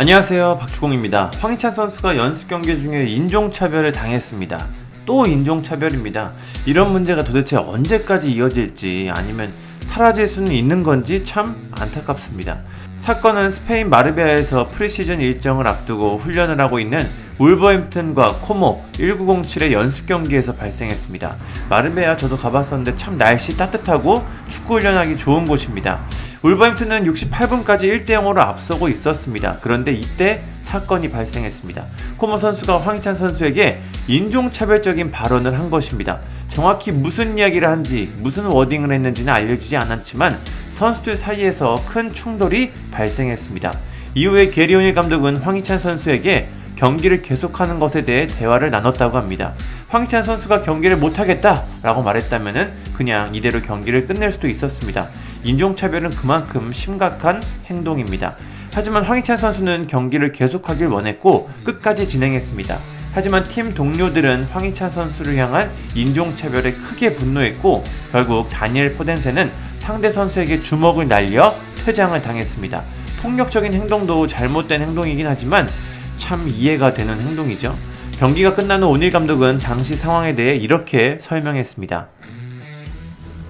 안녕하세요 박주공입니다. 황희찬 선수가 연습 경기 중에 인종차별을 당했습니다. 또 인종차별입니다. 이런 문제가 도대체 언제까지 이어질지 아니면 사라질 수는 있는 건지 참 안타깝습니다. 사건은 스페인 마르베아에서 프리시즌 일정을 앞두고 훈련을 하고 있는 울버햄튼과 코모 1907의 연습 경기에서 발생했습니다. 마르베아 저도 가봤었는데 참 날씨 따뜻하고 축구 훈련하기 좋은 곳입니다. 울버햄튼은 68분까지 1대 0으로 앞서고 있었습니다. 그런데 이때 사건이 발생했습니다. 코모 선수가 황희찬 선수에게 인종차별적인 발언을 한 것입니다. 정확히 무슨 이야기를 한지 무슨 워딩을 했는지는 알려지지 않았지만 선수들 사이에서 큰 충돌이 발생했습니다. 이후에 게리오닐 감독은 황희찬 선수에게 경기를 계속하는 것에 대해 대화를 나눴다고 합니다. 황희찬 선수가 경기를 못하겠다라고 말했다면 그냥 이대로 경기를 끝낼 수도 있었습니다. 인종차별은 그만큼 심각한 행동입니다. 하지만 황희찬 선수는 경기를 계속하길 원했고 끝까지 진행했습니다. 하지만 팀 동료들은 황희찬 선수를 향한 인종차별에 크게 분노했고 결국 다니엘 포덴세는 상대 선수에게 주먹을 날려 퇴장을 당했습니다. 폭력적인 행동도 잘못된 행동이긴 하지만 참 이해가 되는 행동이죠. 경기가 끝난 후 오닐 감독은 당시 상황에 대해 이렇게 설명했습니다.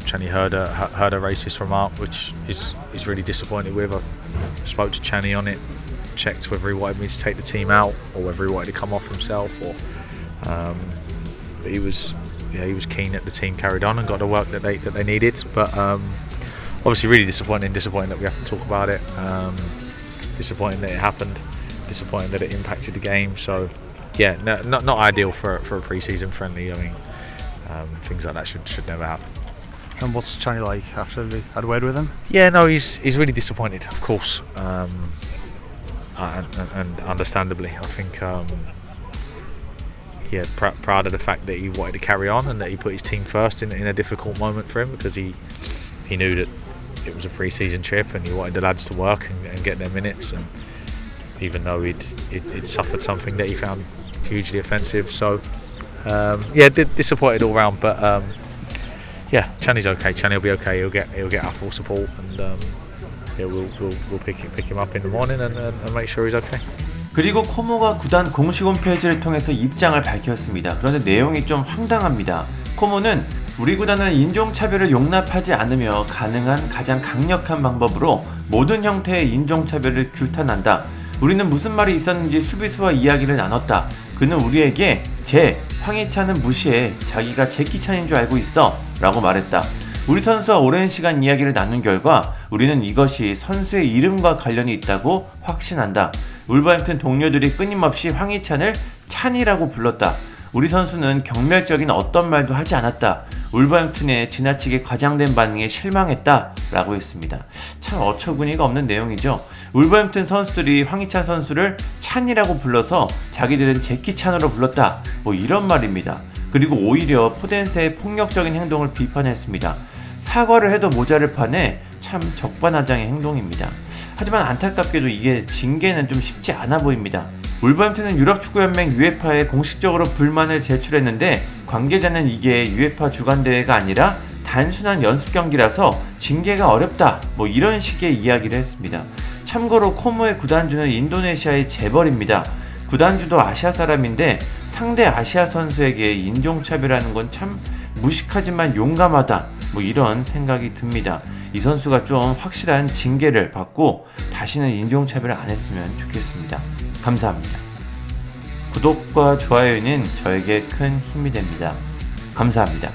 Channy heard a he- heard a racist remark, which is is really disappointed with. I spoke to Channy on it, checked whether he wanted me to take the team out or whether he wanted to come off himself, or um, but he was yeah he was keen that the team carried on and got the work that they that they needed. But um, obviously, really disappointing. Disappointing that we have to talk about it. Um, disappointing that it happened. Disappointing that it impacted the game. So yeah, no, not not ideal for for a pre-season friendly. I mean, um, things like that should should never happen. And what's Channy like after we had a word with him? Yeah, no, he's he's really disappointed, of course, um, and, and, and understandably. I think, um, yeah, pr- proud of the fact that he wanted to carry on and that he put his team first in, in a difficult moment for him because he he knew that it was a pre-season trip and he wanted the lads to work and, and get their minutes. And even though he'd, he'd, he'd suffered something that he found hugely offensive, so um, yeah, di- disappointed all round, but. Um, yeah, Channy's okay. Channy will be okay. He'll get he'll get our full support, and um, yeah, we'll, we'll we'll pick pick him up in the morning and, and, and make sure he's okay. 그리고 코모가 구단 공식 홈페이지를 통해서 입장을 밝혔습니다. 그런데 내용이 좀 황당합니다. 코모는 우리 구단은 인종차별을 용납하지 않으며 가능한 가장 강력한 방법으로 모든 형태의 인종차별을 규탄한다. 우리는 무슨 말이 있었는지 수비수와 이야기를 나눴다. 그는 우리에게 제 황희찬은 무시해 자기가 제키찬인 줄 알고 있어 라고 말했다. 우리 선수와 오랜 시간 이야기를 나눈 결과 우리는 이것이 선수의 이름과 관련이 있다고 확신한다. 울버햄튼 동료들이 끊임없이 황희찬을 찬이라고 불렀다. 우리 선수는 경멸적인 어떤 말도 하지 않았다. 울버햄튼의 지나치게 과장된 반응에 실망했다. 라고 했습니다. 참 어처구니가 없는 내용이죠. 울버햄튼 선수들이 황희찬 선수를 찬이라고 불러서 자기들은 제키 찬으로 불렀다. 뭐 이런 말입니다. 그리고 오히려 포덴세의 폭력적인 행동을 비판했습니다. 사과를 해도 모자를 파네 참 적반하장의 행동입니다. 하지만 안타깝게도 이게 징계는 좀 쉽지 않아 보입니다. 울버햄튼은 유럽 축구 연맹 UEFA에 공식적으로 불만을 제출했는데 관계자는 이게 UEFA 주간 대회가 아니라 단순한 연습 경기라서 징계가 어렵다 뭐 이런 식의 이야기를 했습니다. 참고로 코모의 구단주는 인도네시아의 재벌입니다. 구단주도 아시아 사람인데 상대 아시아 선수에게 인종차별하는 건 참 무식하지만 용감하다 뭐 이런 생각이 듭니다. 이 선수가 좀 확실한 징계를 받고 다시는 인종차별을 안 했으면 좋겠습니다. 감사합니다. 구독과 좋아요는 저에게 큰 힘이 됩니다. 감사합니다.